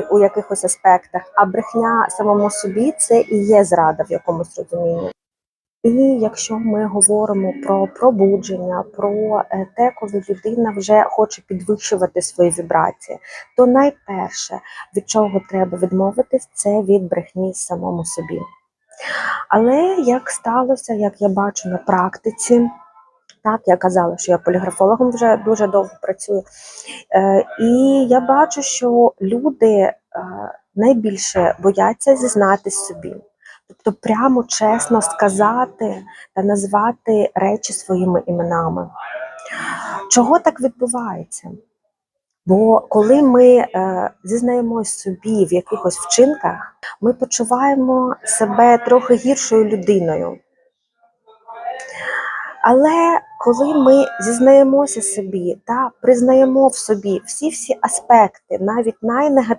у якихось аспектах, а брехня самому собі це і є зрада в якомусь розумінні. І якщо ми говоримо про пробудження, про е, те, коли людина вже хоче підвищувати свої вібрації, то найперше, від чого треба відмовитись, це від брехні самому собі. Але як сталося, як я бачу на практиці, так, я казала, що я поліграфологом вже дуже довго працюю. Е, і я бачу, що люди е, найбільше бояться зізнатись собі. Тобто прямо чесно сказати та назвати речі своїми іменами. Чого так відбувається? Бо коли ми е, зізнаємось собі в якихось вчинках, ми почуваємо себе трохи гіршою людиною. Але коли ми зізнаємося собі та признаємо в собі всі всі аспекти, навіть найнегативніші,